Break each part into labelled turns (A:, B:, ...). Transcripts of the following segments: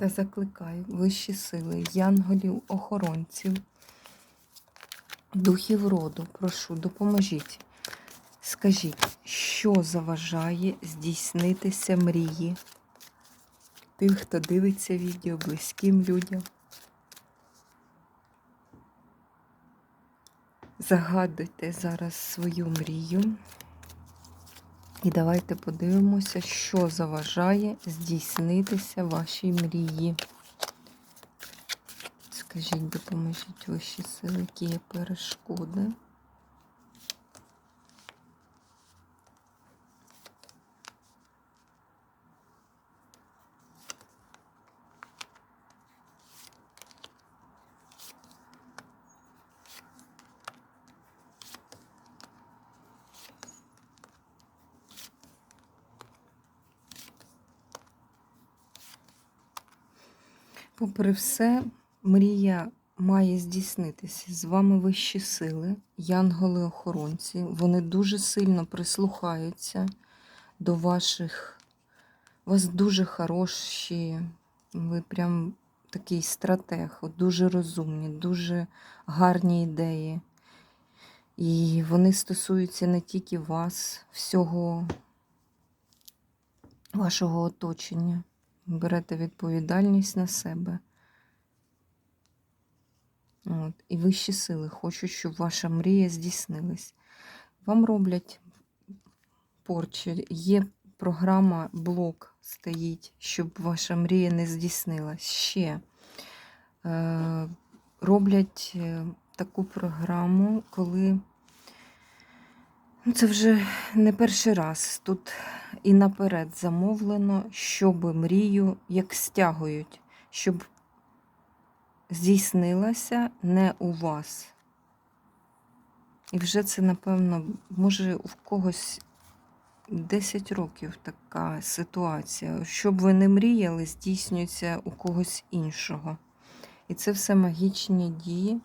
A: Та закликаю вищі сили, янголів, охоронців, духів роду, прошу, допоможіть. Скажіть, що заважає здійснитися мрії тих, хто дивиться відео близьким людям? Загадуйте зараз свою мрію. І давайте подивимося, що заважає здійснитися вашій мрії. Скажіть, допоможіть вищі сили, які є перешкоди. Попри все, мрія має здійснитися. З вами вищі сили, янголи-охоронці. Вони дуже сильно прислухаються до ваших. У вас дуже хороші, ви прям такий стратег, дуже розумні, дуже гарні ідеї. І вони стосуються не тільки вас, всього вашого оточення берете відповідальність на себе. От. І вищі сили хочуть, щоб ваша мрія здійснилась. Вам роблять порчі. Є програма, блок стоїть, щоб ваша мрія не здійснилась. Ще е, роблять е, таку програму, коли ну, це вже не перший раз. Тут і наперед замовлено, щоб мрію як стягують, щоб здійснилася не у вас. І вже це, напевно, може в когось 10 років така ситуація. Щоб ви не мріяли, здійснюється у когось іншого. І це все магічні дії.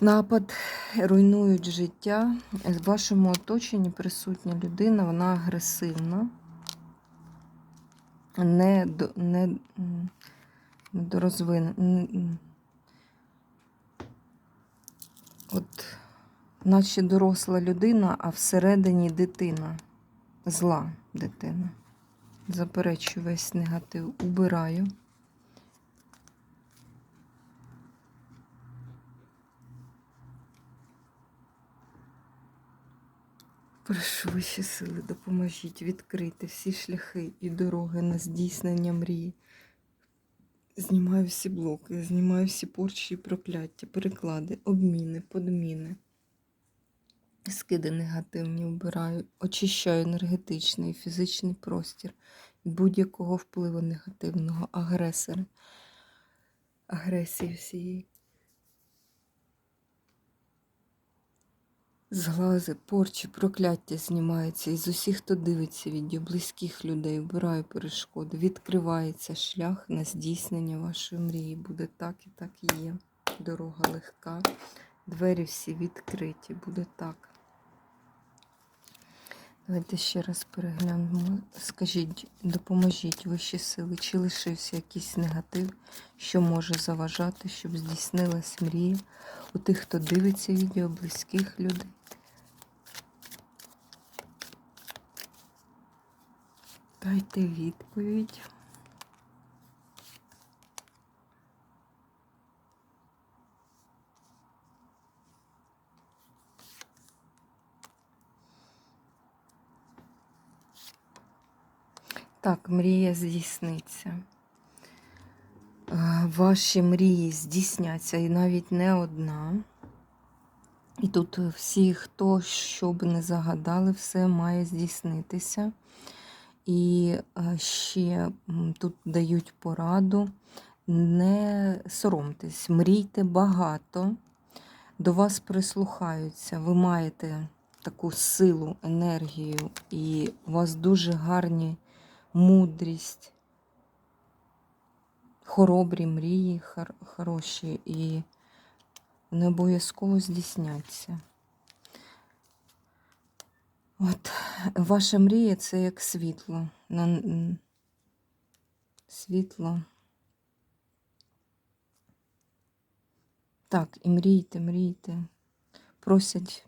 A: Напад руйнують життя. В вашому оточенні присутня людина, вона агресивна, не, не, недорозвинена. От, наче доросла людина, а всередині дитина, зла дитина. Заперечую весь негатив, убираю. Прошу вищі сили, допоможіть відкрити всі шляхи і дороги на здійснення мрії. Знімаю всі блоки, знімаю всі порчі і прокляття, переклади, обміни, подміни. Скиди негативні вбираю, очищаю енергетичний і фізичний простір від будь-якого впливу негативного агресора, агресії всієї. Зглази, порчі, прокляття знімаються із усіх, хто дивиться відео, близьких людей, вбираю перешкоди, відкривається шлях на здійснення вашої мрії. Буде так і так і є. Дорога легка, двері всі відкриті, буде так. Давайте ще раз переглянемо. Скажіть, допоможіть вищі сили, чи лишився якийсь негатив, що може заважати, щоб здійснилась мрія у тих, хто дивиться відео, близьких людей. Дайте відповідь. Так, мрія здійсниться. Е, Ваші мрії здійсняться і навіть не одна. І тут всі, хто що б не загадали, все має здійснитися. І е, ще тут дають пораду. Не соромтесь, мрійте багато, до вас прислухаються, ви маєте таку силу, енергію, і у вас дуже гарні мудрість, хоробрі мрії, хор- хороші, і не обов'язково здійсняться. От, ваша мрія це як світло. Світло. Так, і мрійте, мрійте. Просять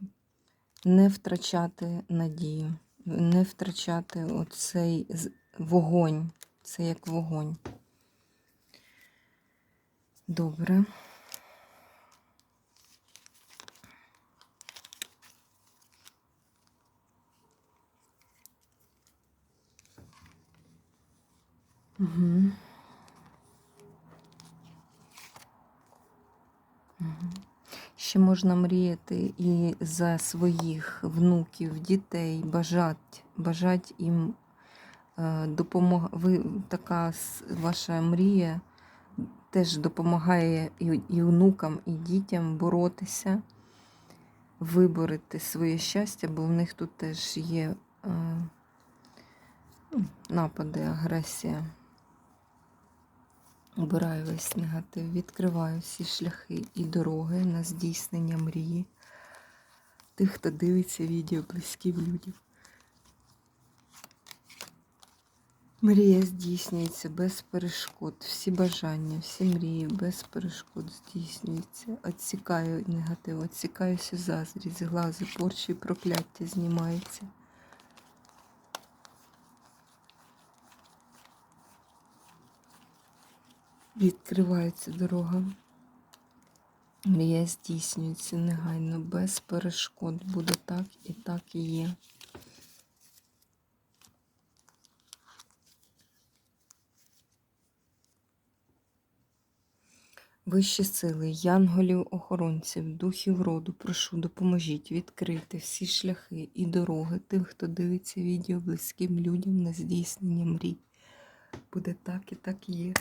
A: не втрачати надію, не втрачати оцей вогонь. Це як вогонь. Добре. Угу. Ще можна мріяти і за своїх внуків, дітей, бажать, бажать їм е, допомога. Ви така ваша мрія теж допомагає і, і внукам, і дітям боротися, виборити своє щастя, бо в них тут теж є е, ну, напади, агресія. Обираю весь негатив, відкриваю всі шляхи і дороги на здійснення мрії тих, хто дивиться відео близьких людям. Мрія здійснюється без перешкод. Всі бажання, всі мрії без перешкод здійснюються. Отсікаю негатив, отсікаюся заздрість, глази, порчі і прокляття знімаються. Відкривається дорога. Мрія здійснюється негайно, без перешкод. Буде так і так і є. Вищі сили, янголів, охоронців, духів роду, прошу, допоможіть відкрити всі шляхи і дороги тим, хто дивиться відео близьким людям на здійснення мрій. Буде так і так є.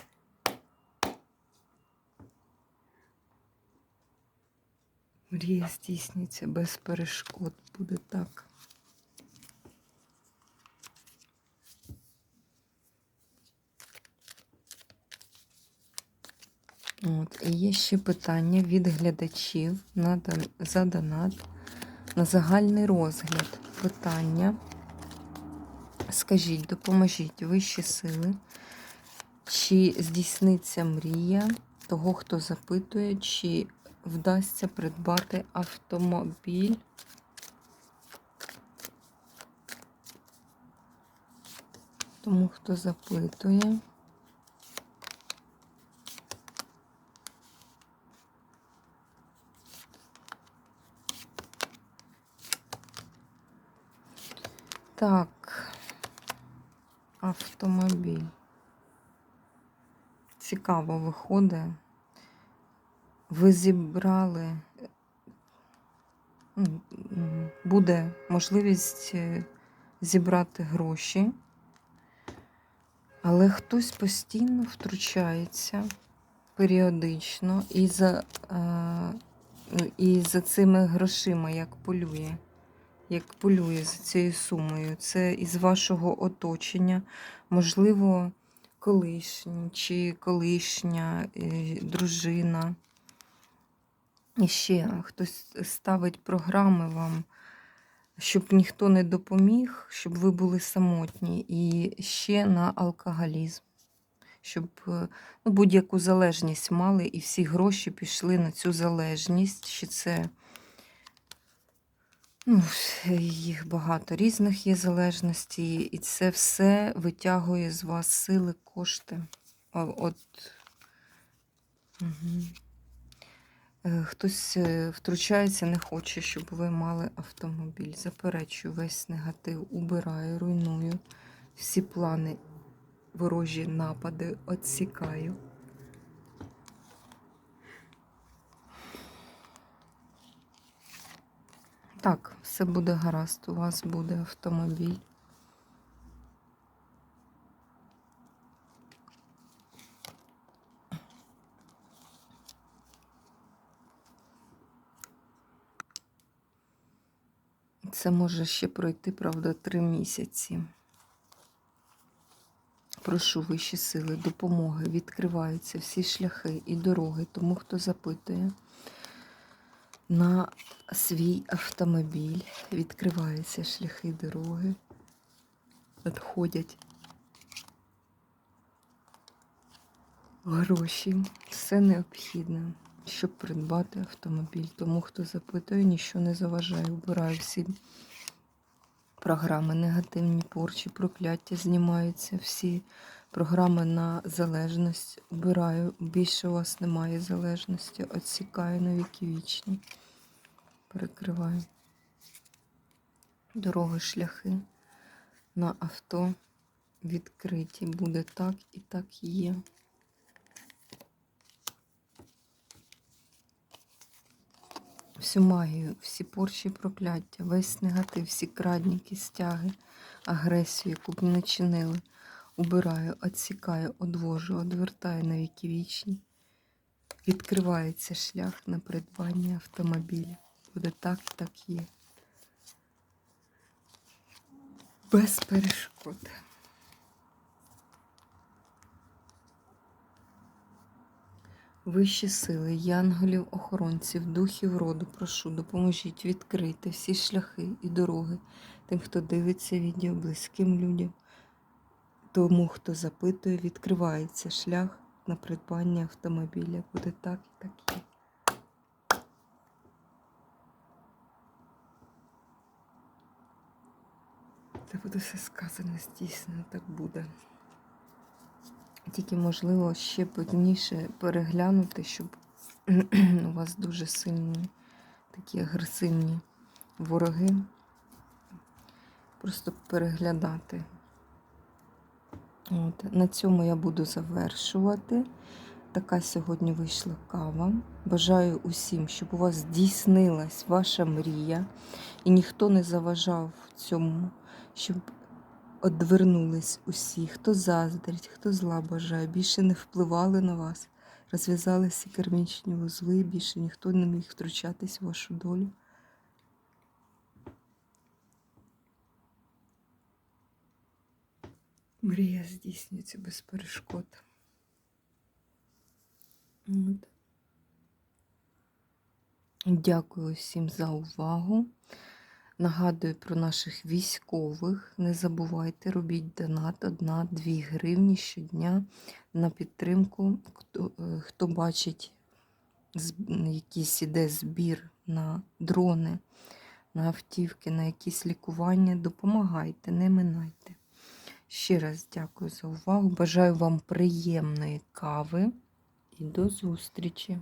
A: Мрія здійснюється без перешкод. Буде так. От, і є ще питання від глядачів на, за донат на загальний розгляд. Питання. Скажіть, допоможіть вищі сили, чи здійсниться мрія того, хто запитує, чи вдасться придбати автомобіль. Тому хто запитує. Так, автомобіль. Цікаво виходить. Ви зібрали. Буде можливість е, зібрати гроші, але хтось постійно втручається періодично і за, е, ну, і за цими грошима як полює як полює за цією сумою. Це із вашого оточення, можливо, колишній чи колишня е, дружина. І ще хтось ставить програми вам, щоб ніхто не допоміг, щоб ви були самотні, і ще на алкоголізм. Щоб е, ну, будь-яку залежність мали, і всі гроші пішли на цю залежність. Чи це Ну, їх багато різних є залежності, і це все витягує з вас сили, кошти. От угу. Хтось е, втручається, не хоче, щоб ви мали автомобіль. Заперечую весь негатив, убираю, руйную всі плани, ворожі напади, відсікаю. Так, все буде гаразд. У вас буде автомобіль. Це може ще пройти, правда, три місяці. Прошу вищі сили, допомоги, відкриваються всі шляхи і дороги, тому хто запитує. На свій автомобіль, відкриваються шляхи дороги, надходять гроші, все необхідне, щоб придбати автомобіль. Тому хто запитує, нічого не заважає. Убираю всі програми, негативні порчі, прокляття знімаються, всі програми на залежність. Убираю. Більше у вас немає залежності. Отсікаю на віки вічні. Перекриваю. Дороги, шляхи на авто відкриті. Буде так і так є. Всю магію, всі порчі прокляття, весь негатив, всі крадніки, стяги, агресію, яку б не чинили, убираю, відсікаю, одвожу, одвертаю на віки вічні. Відкривається шлях на придбання автомобіля. Буде так, так є. Без перешкод. Вищі сили, янголів, охоронців, духів роду, прошу, допоможіть відкрити всі шляхи і дороги тим, хто дивиться відео, близьким людям. Тому, хто запитує, відкривається шлях на придбання автомобіля. Буде так і так є. Це буде все сказано, здійснено, так буде. Тільки, можливо, ще пізніше переглянути, щоб у вас дуже сильні такі агресивні вороги. Просто переглядати. От. На цьому я буду завершувати. Така сьогодні вийшла кава. Бажаю усім, щоб у вас здійснилась ваша мрія, і ніхто не заважав цьому, щоб одвернулись усі, хто заздрить, хто зла бажає, більше не впливали на вас, розв'язалися кармічні вузли, більше ніхто не міг втручатись в вашу долю. Мрія здійснюється без перешкод. От. Дякую всім за увагу. Нагадую про наших військових. Не забувайте, робіть донат 1-2 гривні щодня на підтримку. Хто, е, хто бачить, якийсь іде збір на дрони, на автівки, на якісь лікування, допомагайте, не минайте. Ще раз дякую за увагу. Бажаю вам приємної кави і до зустрічі!